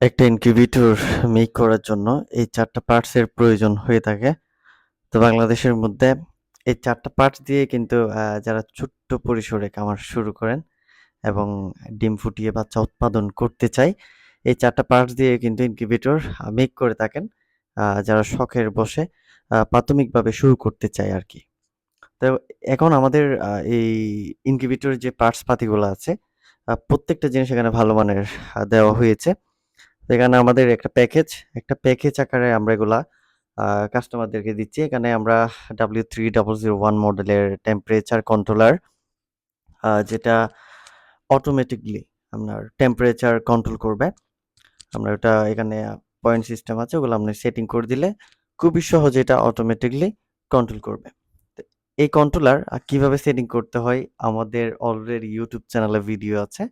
একটা incubator make করার জন্য এই ৪ টা পার্টস এর প্রয়োজন হয়ে থাকে। তো বাংলাদেশের মধ্যে এই চারটা পার্টস দিয়ে কিন্তু যারা ছোট্ট পরিসরে খামার শুরু করেন এবং ডিম ফুটিয়ে বাচ্চা উৎপাদন করতে চায়, এই ৪ টা পার্টস দিয়ে কিন্তু ইনকিউবেটর মেক করে থাকেন। যারা শখের আ প্রাথমিকভাবে শুরু করতে চায় আর কি তো এখন আমাদের এই ইনকিউবেটরের যে পার্টস পাতিগুলো আছে, প্রত্যেকটা জিনিস এখানে ভালো মানের দেওয়া হয়েছে। এখানে আমাদের একটা প্যাকেজ, একটা প্যাকেজ আকারে আমরা এগুলা কাস্টমারদেরকে দিচ্ছি। এখানে আমরা W3001 মডেলের টেম্পারেচার কন্ট্রোলার যেটা অটোমেটিকলি আপনার টেম্পারেচার কন্ট্রোল করবে। আমরা ওটা এখানে পয়েন্ট সিস্টেম আছে ওগুলো আপনি সেটিং করে দিলে খুবই সহজে এটা অটোমেটিকলি কন্ট্রোল করবে। এই কন্ট্রোলার কীভাবে সেটিং করতে হয় আমাদের অলরেডি ইউটিউব চ্যানেলে ভিডিও আছে।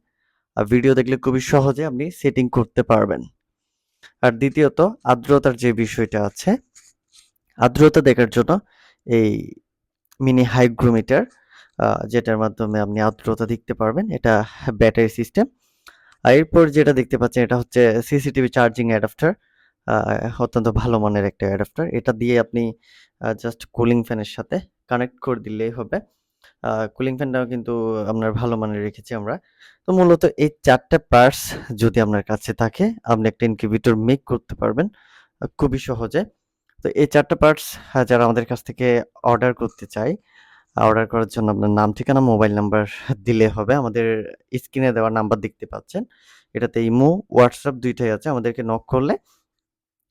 ভিডিও দেখলে খুবই সহজে আপনি সেটিং করতে পারবেন। আর দ্বিতীয়ত আর্দ্রতার যে বিষয়টা আছে, আর্দ্রতা দেখার জন্য এই মিনি হাইগ্রোমিটার যেটার মাধ্যমে আপনি আর্দ্রতা দেখতে পারবেন। এটা ব্যাটারি সিস্টেম। আর এরপর যেটা দেখতে পাচ্ছেন এটা হচ্ছে সিসিটিভি চার্জিং অ্যাডাপ্টার। অত্যন্ত ভালো মানের একটা অ্যাডাপ্টার। এটা দিয়ে আপনি জাস্ট কুলিং ফ্যানের সাথে কানেক্ট করে দিলেই হবে। কুলিং ফ্যানটাও কিন্তু আপনার ভালো মানের রেখেছি আমরা। তো মূলত এই ৪ টা পার্টস যদি আপনার কাছে থাকে, আপনি একটা ইনকিউবেটর মেক করতে পারবেন খুবই সহজে। তো এই ৪ টা পার্টস যারা আমাদের কাছ থেকে অর্ডার করতে চায়, অর্ডার করার জন্য আপনার নাম, ঠিকানা, মোবাইল নাম্বার দিলে হবে। আমাদের স্ক্রিনে দেওয়া নাম্বার দেখতে পাচ্ছেন। এটাতে ইমো, হোয়াটসঅ্যাপ দুইটাই আছে। আমাদেরকে নক করলে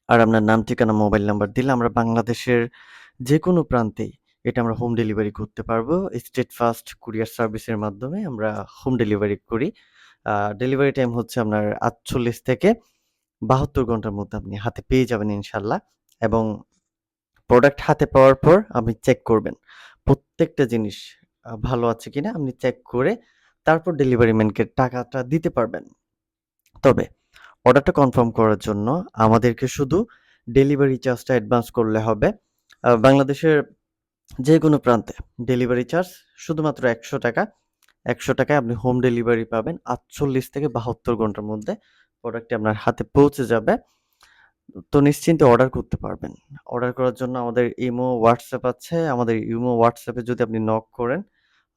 আর আপনার নাম, ঠিকানা, মোবাইল নাম্বার দিলে আমরা বাংলাদেশের যে কোনো প্রান্তেই এটা আমরা হোম ডেলিভারি করতে পারব। স্টেট ফাস্ট কুরিয়ার সার্ভিসের মাধ্যমে আমরা হোম ডেলিভারি করি। ডেলিভারি টাইম হচ্ছে আপনার ৪৮ থেকে ৭২ ঘণ্টার মধ্যে আপনি হাতে পেয়ে যাবেন ইনশাল্লাহ এবং প্রোডাক্ট হাতে পাওয়ার পর আপনি চেক করবেন। প্রত্যেকটা জিনিস ভালো আছে কিনা আপনি চেক করে তারপর ডেলিভারি ম্যানকে টাকাটা দিতে পারবেন। তবে অর্ডারটা কনফার্ম করার জন্য আমাদেরকে শুধু ডেলিভারি চার্জটা অ্যাডভান্স করলে হবে। আ বাংলাদেশের যেকোনো প্রান্তে ডেলিভারি চার্জ শুধুমাত্র ৳১০০ ৳১০০ টাকায় আপনি হোম ডেলিভারি পাবেন ৪৮ থেকে ৭২ ঘণ্টার মধ্যে প্রোডাক্টটি আপনার হাতে পৌঁছে যাবে। তো নিশ্চিন্তে অর্ডার করতে পারবেন। অর্ডার করার জন্য আমাদের ইমো, হোয়াটসঅ্যাপ আছে। আমাদের ইমো, হোয়াটসঅ্যাপে যদি আপনি নক করেন,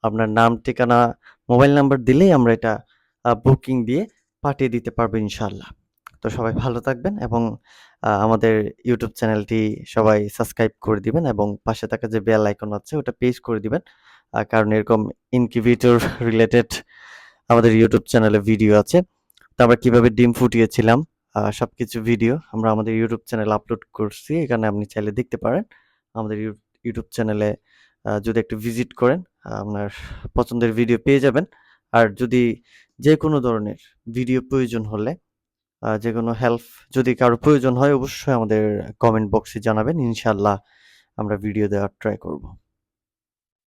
আপনার নাম, ঠিকানা, মোবাইল নাম্বার দিলেই আমরা এটা বুকিং দিয়ে পাঠিয়ে দিতে পারব ইনশাআল্লাহ। তো সবাই ভালো থাকবেন এবং আমাদের ইউটিউব চ্যানেলটি সবাই সাবস্ক্রাইব করে দিবেন এবং পাশে থাকা যে বেল আইকন আছে ওটা প্রেস করে দিবেন। কারণ এরকম ইনকিউবেটর রিলেটেড আমাদের ইউটিউব চ্যানেলে ভিডিও আছে। তো আমরা কীভাবে ডিম ফুটিয়েছিলাম সব কিছু ভিডিও আমরা আমাদের ইউটিউব চ্যানেলে আপলোড করছি। এখানে আপনি চাইলে দেখতে পারেন। আমাদের ইউ ইউটিউব চ্যানেলে যদি একটু ভিজিট করেন, আপনার পছন্দের ভিডিও পেয়ে যাবেন। আর যদি যে কোনো ধরনের ভিডিও প্রয়োজন হলে, আ যেকোনো হেল্প যদি কারও প্রয়োজন হয়, অবশ্যই আমাদের কমেন্ট বক্সে জানাবেন। ইনশাল্লাহ আমরা ভিডিও দেওয়ার ট্রাই করব।